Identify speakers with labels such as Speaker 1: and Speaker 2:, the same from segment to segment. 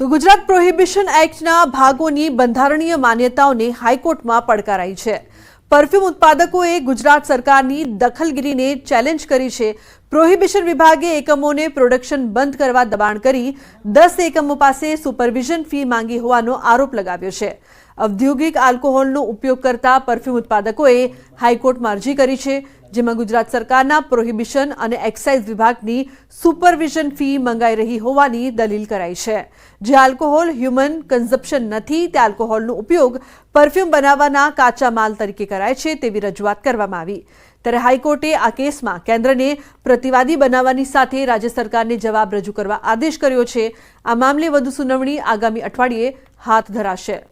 Speaker 1: તો ગુજરાત પ્રોહિબિશન એક્ટના ભાગોની બંધારણીય માન્યતાઓને હાઈકોર્ટમાં પડકારાઈ છે. પરફ્યુમ ઉત્પાદકોએ ગુજરાત સરકારની દખલગીરીને ચેલેન્જ કરી છે. પ્રોહિબિશન વિભાગે એકમોને પ્રોડક્શન બંધ કરવા દબાણ કરી દસ એકમો પાસે સુપરવિઝન ફી માંગી હોવાનો આરોપ લગાવ્યો છે. ઔદ્યોગિક આલ્કોહોલનો ઉપયોગ કરતા પરફ્યુમ ઉત્પાદકોએ હાઈકોર્ટમાં અરજી કરી છે. જેમાં ગુજરાત સરકારના પ્રોહિબિશન અને એક્સાઇઝ વિભાગની સુપરવિઝન ફી મંગાઈ રહી હોવાની દલીલ કરાઈ છે. જે આલ્કોહોલ હ્યુમન કન્ઝપ્શન નથી, તે આલ્કોહોલનો ઉપયોગ પરફ્યુમ બનાવવાના કાચા માલ તરીકે કરાય છે તેવી રજૂઆત કરવામાં આવી. ત્યારે હાઈકોર્ટે આ કેસમાં કેન્દ્રને પ્રતિવાદી બનાવવાની સાથે રાજ્ય સરકારને જવાબ રજૂ કરવા આદેશ કર્યો છે. આ મામલે વધુ સુનાવણી આગામી અઠવાડિયે હાથ ધરાશે.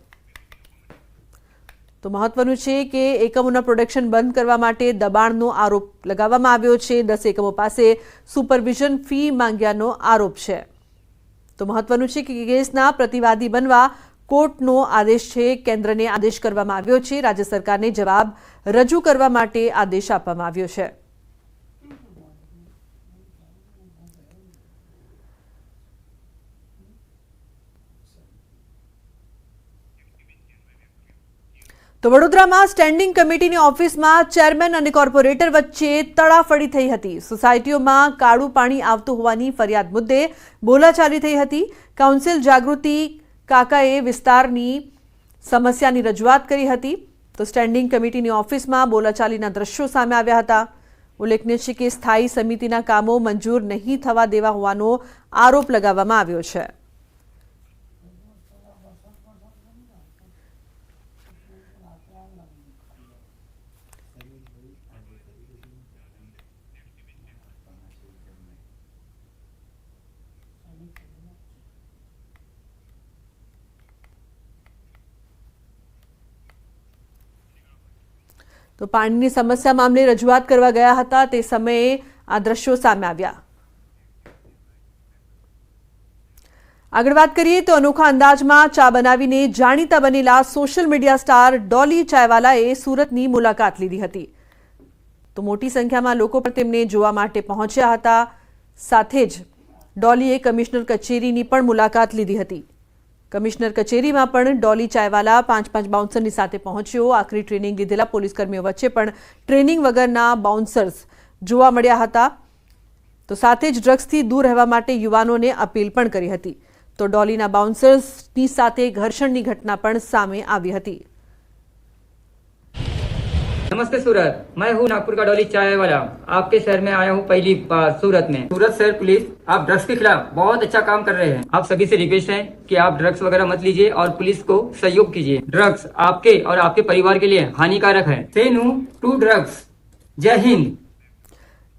Speaker 1: તો મહત્વનું છે કે એકમોના પ્રોડક્શન બંધ કરવા માટે દબાણનો આરોપ લગાવવામાં આવ્યો છે. દસ એકમો પાસે સુપરવિઝન ફી માંગ્યાનો આરોપ છે. તો મહત્વનું છે કે કેસના પ્રતિવાદી બનવા કોર્ટનો આદેશ છે. કેન્દ્રને આદેશ કરવામાં આવ્યો છે. રાજ્ય સરકારને જવાબ રજૂ કરવા માટે આદેશ આપવામાં આવ્યો છે. તો વડોદરામાં સ્ટેન્ડિંગ કમિટીની ઓફિસમાં ચેરમેન અને કોર્પોરેટર વચ્ચે તડાફડી થઈ હતી. સોસાયટીઓમાં કાળું પાણી આવતું હોવાની ફરિયાદ મુદ્દે બોલાચાલી થઈ હતી. કાઉન્સિલ જાગૃતિ કાકાએ વિસ્તારની સમસ્યાની રજૂઆત કરી હતી. તો સ્ટેન્ડિંગ કમિટીની ઓફિસમાં બોલાચાલીના દ્રશ્યો સામે આવ્યા હતા. ઉલ્લેખનીય છે કે સ્થાયી સમિતિના કામો મંજૂર નહીં થવા દેવા હોવાનો આરોપ લગાવવામાં આવ્યો છે. તો પાણીની સમસ્યા મામલે રજૂઆત કરવા ગયા હતા. તે સમયે આ દ્રશ્યો સામે આવ્યા. આગળ વાત કરીએ તો અનોખા અંદાજમાં ચા બનાવીને જાણીતા બનેલા સોશિયલ મીડિયા સ્ટાર ડોલી ચાયવાલાએ સુરતની મુલાકાત લીધી હતી. તો મોટી સંખ્યામાં લોકો પણ તેમને જોવા માટે પહોંચ્યા હતા. સાથે જ ડોલીએ કમિશનર કચેરીની પણ મુલાકાત લીધી હતી. કમિશનર કચેરીમાં પણ ડોલી ચાયવાલા પાંચ પાંચ બાઉન્સરની સાથે પહોંચ્યો. આખરી ટ્રેનિંગ લીધેલા પોલીસ કર્મીઓ વચ્ચે પણ ટ્રેનિંગ વગરના બાઉન્સર્સ જોવા મળ્યા હતા. તો સાથે જ ડ્રગ્સથી દૂર રહેવા માટે યુવાનોને અપીલ પણ કરી હતી. તો ડોલીના બાઉન્સર્સની સાથે ઘર્ષણની ઘટના પણ સામે આવી હતી.
Speaker 2: नमस्ते सूरत मैं हूँ नागपुर का डॉली चाय वाला आपके शहर में आया हूँ पहली बार सूरत में सूरत शहर पुलिस आप ड्रग्स के खिलाफ बहुत अच्छा काम कर रहे हैं आप सभी से रिक्वेस्ट है कि आप ड्रग्स वगैरह मत लीजिए और पुलिस को सहयोग कीजिए ड्रग्स आपके और आपके परिवार के लिए हानिकारक है से नो टू ड्रग्स जय हिंद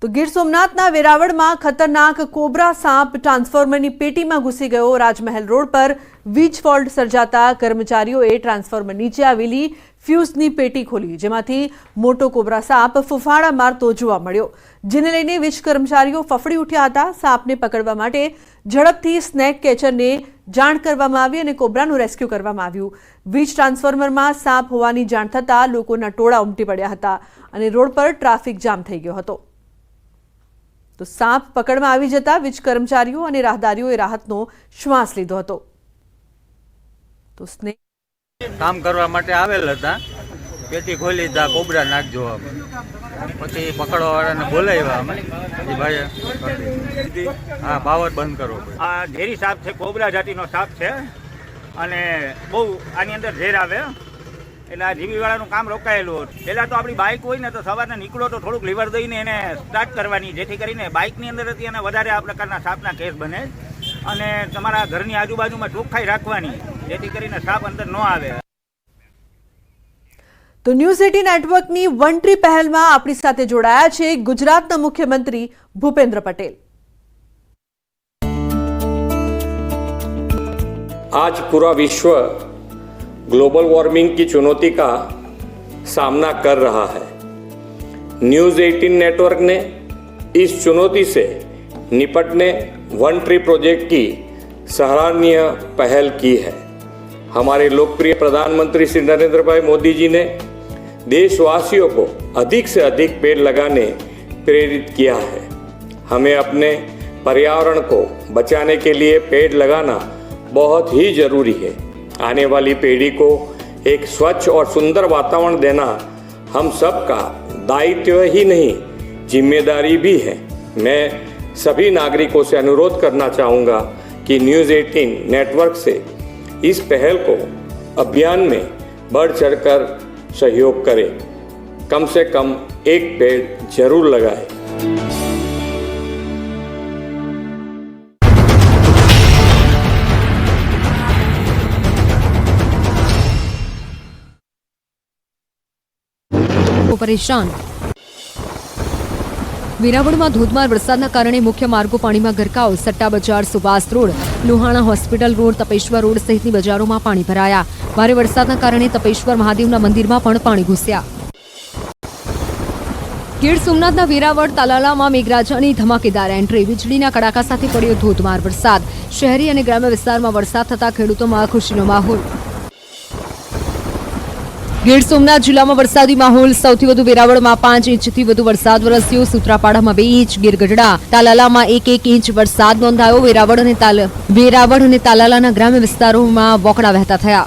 Speaker 1: તો ગીર સોમનાથના વેરાવળમાં ખતરનાક કોબરા સાપ ટ્રાન્સફોર્મરની પેટીમાં ઘૂસી ગયો રાજમહેલ રોડ પર વીજ ફોલ્ટ સર્જાતા કર્મચારીઓએ ટ્રાન્સફોર્મર નીચે આવેલી ફ્યુઝની પેટી ખોલી, જેમાંથી મોટો કોબરા સાપ ફુફાડા મારતો જોવા મળ્યો. જેને લઈને વીજ કર્મચારીઓ ફફડી ઉઠ્યા હતા. સાપને પકડવા માટે ઝડપથી સ્નેક કેચરને જાણ કરવામાં આવી અને કોબરાનું રેસ્ક્યુ કરવામાં આવ્યું. વીજ ટ્રાન્સફોર્મરમાં સાપ હોવાની જાણ થતાં લોકોના ટોળા ઉમટી પડ્યા હતા અને રોડ પર ટ્રાફિક જામ થઈ ગયો હતો. તો સાપ પકડમાં આવી જતા વીજ કર્મચારીઓ અને રાહદારીઓએ રાહતનો શ્વાસ લીધો હતો. તો સ્નેહ
Speaker 3: કામ કરવા માટે આવેલ હતા. પેટી ખોલી તા, કોબરા નાખજો અમે પછી પકડવા વાળાને બોલાવ્યા અમે. ભાઈ હા, પાવર બંધ કરો
Speaker 4: આ ઝેરી સાપ છે, કોબરા જાતિનો સાપ છે. અને બહુ આની અંદર ઝેર આવે. એટલે આ જીવીવાળાનું કામ રોકાયેલું પહેલાં તો આપણી બાઇક હોય ને, તો સવારે નીકળો તો થોડુંક લીવર દઈને એને સ્ટાર્ટ કરવાની, જેથી કરીને બાઇકની અંદર હતી અને વધારે આ પ્રકારના સાપના કેસ બને. અને તમારા ઘરની આજુબાજુમાં ચોખ્ખાઈ રાખવાની, જેથી કરીને સાપ અંદર ન આવે.
Speaker 1: તો ન્યૂઝ એટી નેટવર્કની વન ટ્રી પહેલમાં આપણી સાથે જોડાયા છે ગુજરાતના મુખ્યમંત્રી ભૂપેન્દ્ર પટેલ
Speaker 5: आज पूरा विश्व ग्लोबल वार्मिंग की चुनौती का सामना कर रहा है न्यूज़ 18 नेटवर्क ने इस चुनौती से निपटने वन ट्री प्रोजेक्ट की सराहनीय पहल की है हमारे लोकप्रिय प्रधानमंत्री श्री नरेंद्र भाई मोदी जी ने देशवासियों को अधिक से अधिक पेड़ लगाने प्रेरित किया है। हमें अपने पर्यावरण को बचाने के लिए पेड़ लगाना बहुत ही ज़रूरी है। आने वाली पीढ़ी को एक स्वच्छ और सुंदर वातावरण देना हम सबका दायित्व ही नहीं, ज़िम्मेदारी भी है। मैं सभी नागरिकों से अनुरोध करना चाहूँगा कि न्यूज़ 18 नेटवर्क से इस पहल को अभियान में बढ़ चढ़कर सहयोग करें कम से कम एक पेड़ ज़रूर लगाएँ।
Speaker 6: परेशान વેરાવળમાં ધોધમાર વરસાદના કારણે મુખ્ય માર્ગો પાણીમાં ગરકાવ. Satta Bazar Subhash road, Luhana hospital road, Tapeshwar road સહિતની બજારોમાં પાણી ભરાયા. ભારે વરસાદના કારણે તપેશ્વર મહાદેવના મંદિરમાં પણ પાણી ઘૂસ્યા. ગીર સોમનાથના વેરાવળ, તાલાલામાં મેઘરાજાની ધમાકેદાર એન્ટ્રી. વીજળીના કડાકા સાથે પડ્યો ધોધમાર વરસાદ. શહેરી અને ગ્રામ્ય વિસ્તારમાં વરસાદ થતા ખેડૂતોમાં ખુશીનો માહોલ. ગીર સોમનાથ જિલ્લામાં વરસાદી માહોલ. સૌથી વધુ વેરાવળમાં પાંચ ઇંચથી વધુ વરસાદ વરસ્યો. સુત્રાપાડામાં બે ઇંચ, ગીરગઢડા તાલાલામાં એક એક ઇંચ વરસાદ નોંધાયો. વેરાવળ અને વેરાવળ અને તાલાલાના ગ્રામ્ય વિસ્તારોમાં વોકડા વહેતા થયા.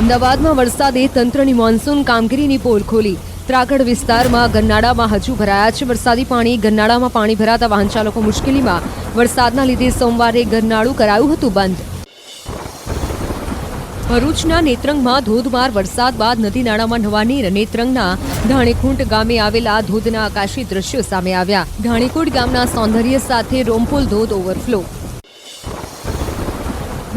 Speaker 6: અમદાવાદમાં વરસાદે તંત્રની મોન્સૂન કામગીરીની પોલ ખોલી. ત્રાગડ વિસ્તારમાં ગન્નાડામાં હજુ ભરાયા છે વરસાદી પાણી. ગન્નાડામાં પાણી ભરાતા વાહન ચાલકો મુશ્કેલીમાં. વરસાદના લીધે સોમવારે ગરનાળું કરાયું હતું બંધ. ભરૂચના નેત્રંગમાં ધોધમાર વરસાદ બાદ નદી નાળામાં નવા નીર નેત્રંગના ધાણીખુંટ ગામે આવેલા ધોધના આકાશી દ્રશ્યો સામે આવ્યા. ધાણીકુંટ ગામના સૌંદર્ય સાથે રોમપુલ ધોધ ઓવરફ્લો.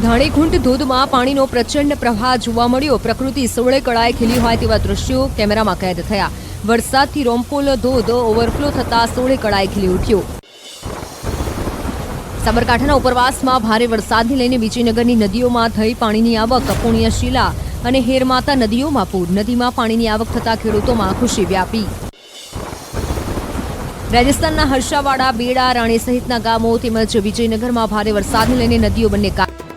Speaker 6: ધાણીખુંટ ધોધમાં પાણીનો પ્રચંડ પ્રવાહ જોવા મળ્યો. પ્રકૃતિ સોળે કળાએ ખીલી હોય તેવા દ્રશ્યો કેમેરામાં કેદ થયા. વરસાદથી રોમપુલ ધોધ ઓવરફ્લો થતા સોળે કળાએ ખીલી ઉઠ્યો. સાબરકાંઠાના ઉપરવાસમાં ભારે વરસાદને લઈને વિજયનગરની નદીઓમાં થઈ પાણીની આવક પુણ્યશીલા અને હેરમાતા નદીઓમાં પૂર. નદીમાં પાણીની આવક થતા ખેડૂતોમાં ખુશી વ્યાપી. રાજસ્થાનના હર્ષાવાડા, બેડા, રાણી સહિતના ગામો તેમજ વિજયનગરમાં ભારે વરસાદને લઈને નદીઓ બંને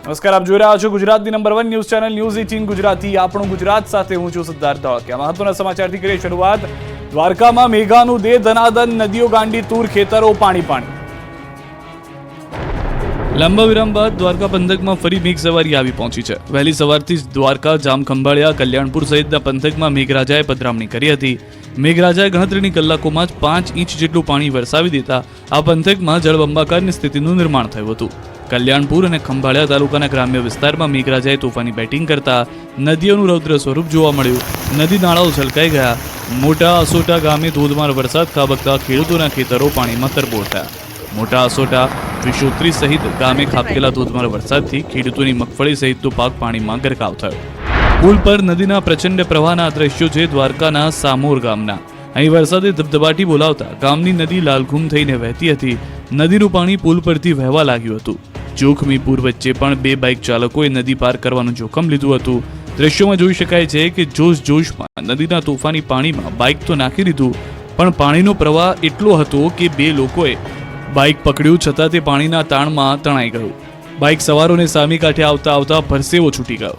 Speaker 7: નમસ્કાર, આપ જોઈ રહ્યા છો ગુજરાતની number one news channel news eighteen Gujarati. આપણું ગુજરાત સાથે હું છું સિદ્ધાર્થ ધોળકિયા મહત્વના સમાચારથી કરીએ શરૂઆત. દ્વારકામાં મેઘાનું દે ધનાદન નદીઓ ગાંડી, તૂર, ખેતરો, પાણી પાણી. લાંબા વિરામ બાદ દ્વારકા પંથકમાં ફરી મેઘ સવારી આવી પહોંચી છે. વહેલી સવારથી જ દ્વારકા, જામ ખંભાળિયા, કલ્યાણપુર સહિતના પંથકમાં મેઘરાજાએ પધરામણી કરી હતી. મેઘરાજાએ ગણતરીની કલાકોમાં જ પાંચ ઇંચ જેટલું પાણી વરસાવી દેતા આ પંથકમાં જળબંબાકારની સ્થિતિનું નિર્માણ થયું હતું. કલ્યાણપુર અને ખંભાળિયા તાલુકાના ગ્રામ્ય વિસ્તારમાં મેઘરાજાએ તોફાની બેટિંગ કરતા નદીઓનું રૌદ્ર સ્વરૂપ જોવા મળ્યું. નદી નાળાઓ છલકાઈ ગયા. મોટા અસોટા ગામે ધોધમાર વરસાદ ખાબકતા ખેડૂતોના ખેતરો પાણીમાં તરબોળ થયા. મોટા અસોટા વિશોત્રી સહિત ગામે ખાબકેલા ધોધમાર વરસાદથી ખેડૂતોની મગફળી સહિતનો પાક પાણીમાં ગરકાવ થયો. પુલ પર નદીના પ્રચંડ પ્રવાહના દ્રશ્યો છે દ્વારકાના સામોર ગામના. અહીં વરસાદે ધબધબાટી બોલાવતા ગામની નદી લાલઘુમ થઈને વહેતી હતી. નદીનું પાણી પુલ પરથી વહેવા લાગ્યું હતું. જોખમી પૂર વચ્ચે પણ બે બાઇક ચાલકોએ નદી પાર કરવાનું જોખમ લીધું હતું. દ્રશ્યોમાં જોઈ શકાય છે કે જોશ જોશમાં નદીના તોફાની પાણીમાં બાઇક તો નાખી દીધું પણ પાણીનો પ્રવાહ એટલો હતો કે બે લોકોએ બાઇક પકડ્યું છતાં તે પાણીના તાણમાં તણાઈ ગયું. બાઇક સવારોને સામી કાંઠે આવતા આવતા ભરસેવો છૂટી ગયો.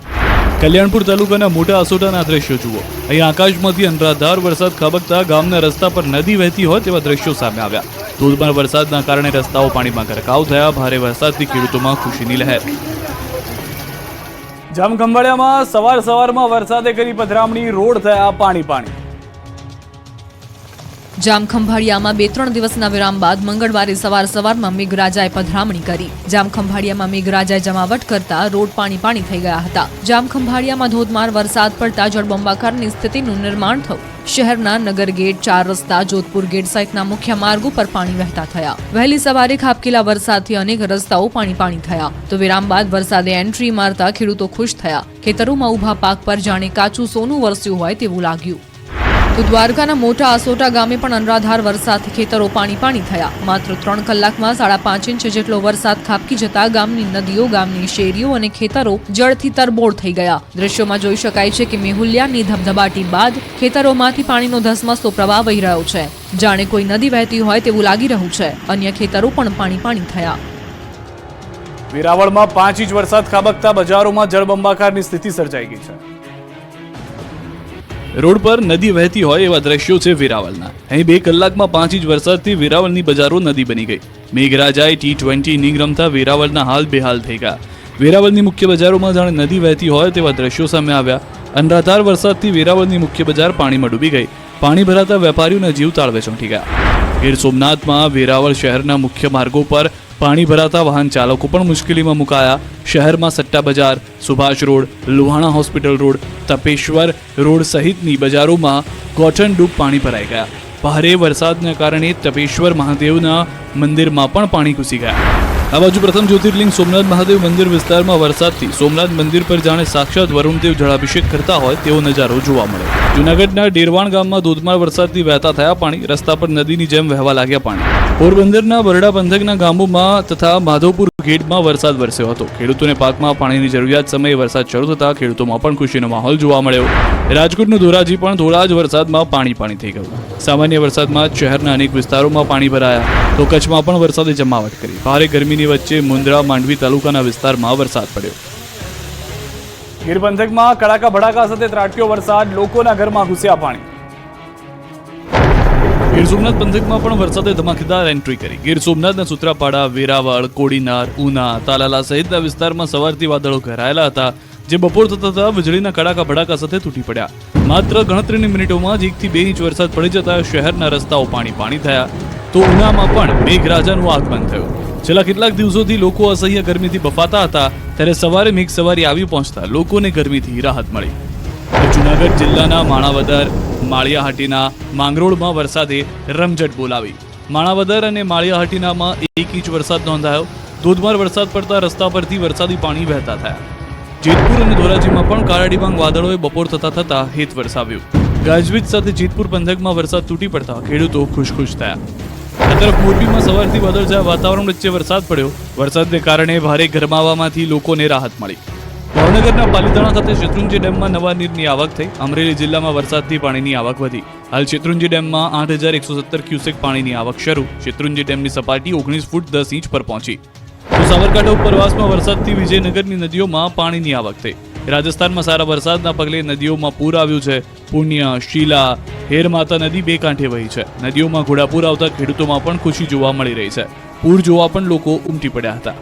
Speaker 7: કલ્યાણપુર તાલુકાના મોટા અસોટાના દ્રશ્યો જુઓ. અહીં આકાશમાંથી અનરાધાર વરસાદ ખાબકતા, ગામના રસ્તા પર નદી વહેતી હોય તેવા દ્રશ્યો સામે આવ્યા. ધોધમાર વરસાદના કારણે રસ્તાઓ પાણીમાં ગરકાવ થયા, ભારે વરસાદથી ખેડૂતોમાં ખુશીની લહેર. જામખંભાળિયામાં સવાર સવારમાં વરસાદે કરી પધરામણી, રોડ થયા પાણી પાણી.
Speaker 6: જામખંભાળિયામાં બે ત્રણ દિવસના વિરામ બાદ મંગળવારે સવાર સવારમાં મેઘરાજાએ પધરામણી કરી. જામખંભાળિયામાં મેઘરાજાએ જમાવટ કરતા રોડ પાણી પાણી થઈ ગયા હતા. જામખંભાળિયામાં ધોધમાર વરસાદ પડતા જળબંબાકારની સ્થિતિનું નિર્માણ થયું. શહેરના નગર ગેટ, ચાર રસ્તા, જોધપુર ગેટ સહિતના મુખ્ય માર્ગો પર પાણી વહેતા થયા. વહેલી સવારે ખાબકેલા વરસાદથી અનેક રસ્તાઓ પાણી પાણી થયા. તો વિરામ બાદ વરસાદે એન્ટ્રી મારતા ખેડૂતો ખુશ થયા. ખેતરોમાં ઊભા પાક પર જાણે કાચું સોનું વરસ્યું હોય તેવું લાગ્યું. તો દ્વારકાના મોટા આસોટા ગામે પણ અનરાધાર વરસાદથી ખેતરો પાણી પાણી થયા. માત્ર ત્રણ કલાકમાં સાડા પાંચ ઇંચ જેટલો વરસાદ ખાબકી જતા ગામની નદીઓ, ગામની શેરીઓ અને ખેતરો જળથી તરબોળ થઈ ગયા. દ્રશ્યોમાં જોઈ શકાય છે કે મેહુલિયાની ધબધબાટી બાદ ખેતરોમાંથી પાણીનો ધસમસતો પ્રવાહ વહી રહ્યો છે. જાણે કોઈ નદી વહેતી હોય તેવું લાગી રહ્યું છે. અન્ય ખેતરો પણ પાણી પાણી થયા.
Speaker 7: વેરાવળમાં પાંચ ઇંચ વરસાદ ખાબકતા બજારોમાં જળબંબાકારની સ્થિતિ સર્જાઈ ગઈ છે. રોડ પર નદી વહેતી હોય એવા દ્રશ્યો છે વેરાવળના. અહીં બે કલાકમાં પાંચ ઇંચ વરસાદથી વેરાવળની બજારો નદી બની ગઈ. મેઘરાજાએ ટી ટ્વેન્ટી ઇનિંગ રમતા વેરાવળના હાલ બેહાલ થઈ ગયા. વેરાવળની મુખ્ય બજારોમાં જાણે નદી વહેતી હોય તેવા દ્રશ્યો સામે આવ્યા. અનરાધાર વરસાદથી વેરાવળની મુખ્ય બજાર પાણીમાં ડૂબી ગઈ. પાણી ભરાતા વેપારીઓના જીવ તાળવે ચોંટી ગયા. ગીર સોમનાથમાં વેરાવળ શહેરના મુખ્ય માર્ગો પર પાણી ભરાતા વાહન ચાલકો પણ મુશ્કેલીમાં મુકાયા. શહેરમાં Satta Bazar, Subhash road, Luhana hospital road, Tapeshwar road સહિતની બજારોમાં ગોઠણડૂબ પાણી ભરાઈ ગયા. ભારે વરસાદના કારણે તપેશ્વર મહાદેવના મંદિરમાં પણ પાણી ઘૂસી ગયા. આ બાજુ પ્રથમ જ્યોતિર્લિંગ સોમનાથ મહાદેવ મંદિર વિસ્તારમાં વરસાદથી સોમનાથ મંદિર પર જાણે સાક્ષાત વરુણદેવ જળાભિષેક કરતા હોય તેવો નજારો જોવા મળ્યો જૂનાગઢના ડેરવાણ ગામમાં ધોધમાર વરસાદથી વહેતા થયા પાણી, રસ્તા પર નદીની જેમ વહેવા લાગ્યા પાણી. પોરબંદરના બરડા પંથકના ગામોમાં તથા માધવપુર ગેટમાં વરસાદ વરસ્યો હતો. ખેડૂતોને પાકમાં પાણીની જરૂરિયાત સમયે વરસાદ શરૂ થતા ખેડૂતોમાં પણ ખુશીનો માહોલ જોવા મળ્યો. રાજકોટનું ધોરાજી પણ થોડા જ વરસાદમાં પાણી પાણી થઈ ગયું. સામાન્ય વરસાદમાં શહેરના અનેક વિસ્તારોમાં પાણી ભરાયા. તો કચ્છમાં પણ વરસાદે જમાવટ કરી. ભારે ગરમીની વચ્ચે મુન્દ્રા માંડવી તાલુકાના વિસ્તારમાં વરસાદ પડ્યો. ગીર પંથકમાં કડાકા ભડાકા સાથે ત્રાટક્યો વરસાદ, લોકોના ઘરમાં ઘૂસ્યા પાણી. ગીર સોમનાથ પંથકમાં પણ વરસાદે ધમાકેદાર એન્ટ્રી કરી. ગીર સોમનાથના સુત્રાપાડા, વેરાવળ, કોડીનાર, ઉના, તાલાલા સહિતના વિસ્તારમાં સવારથી વાદળો ઘેરાયેલા હતા, જે બપોર થતા થતા વીજળીના કડાકા ભડાકા સાથે તૂટી પડ્યા. માત્ર ગણતરીની મિનિટોમાં જ એકથી બે ઇંચ વરસાદ પડી જતા શહેરના રસ્તાઓ પાણી પાણી થયા. તો ઉનામાં પણ મેઘરાજાનું આગમન થયું. છેલ્લા કેટલાક દિવસોથી લોકો અસહ્ય ગરમીથી બફાતા હતા, ત્યારે સવારે મેઘ સવારી આવી પહોંચતા લોકોને ગરમીથી રાહત મળી. જુનાગઢ જિલ્લાના માણાવદર, માળિયાહાટીના માંગરોળમાં વરસાદે રમઝટ બોલાવી. માણાવદર અને માળિયાહાટીનામાં એક ઇંચ વરસાદ નોંધાયો. ધોધમાર વરસાદ પડતા રસ્તા પરથી વરસાદી પાણી વહેતા થયા. જેતપુર અને ધોરાજીમાં પણ કાળા ડિબાંગ વાદળોએ બપોર થતા થતા હેત વરસાવ્યું. ગાજવીજ સાથે જેતપુર પંથકમાં વરસાદ તૂટી પડતા ખેડૂતો ખુશ ખુશ થયા. તરફ મોરબીમાં સવારથી વાદળછાયા વાતાવરણ વચ્ચે વરસાદ પડ્યો. વરસાદને કારણે ભારે ગરમાવામાંથી લોકોને રાહત મળી. ભાવનગરના પાલીતાણા ખાતે શેત્રુંજી ડેમમાં નવા નીરની આવક થઈ. અમરેલી જિલ્લામાં વરસાદથી પાણીની આવક વધી. હાલ શેત્રુંજી ડેમમાં આઠ હજાર એકસો સત્તર ક્યુસેક પાણીની આવક શરૂ. શેત્રુંજી ડેમની સપાટી ઓગણીસ ફૂટ દસ ઇંચ પર પહોંચી. સાબરકાંઠા ઉપરવાસમાં વરસાદથી વિજયનગરની નદીઓમાં પાણીની આવક થઈ. રાજસ્થાનમાં સારા વરસાદના પગલે નદીઓમાં પૂર આવ્યું છે. પુણ્ય, શીલા, હેરમાતા નદી બે કાંઠે વહી છે. નદીઓમાં ઘોડાપૂર આવતા ખેડૂતોમાં પણ ખુશી જોવા મળી રહી છે. પૂર જોવા પણ લોકો ઉમટી પડ્યા હતા.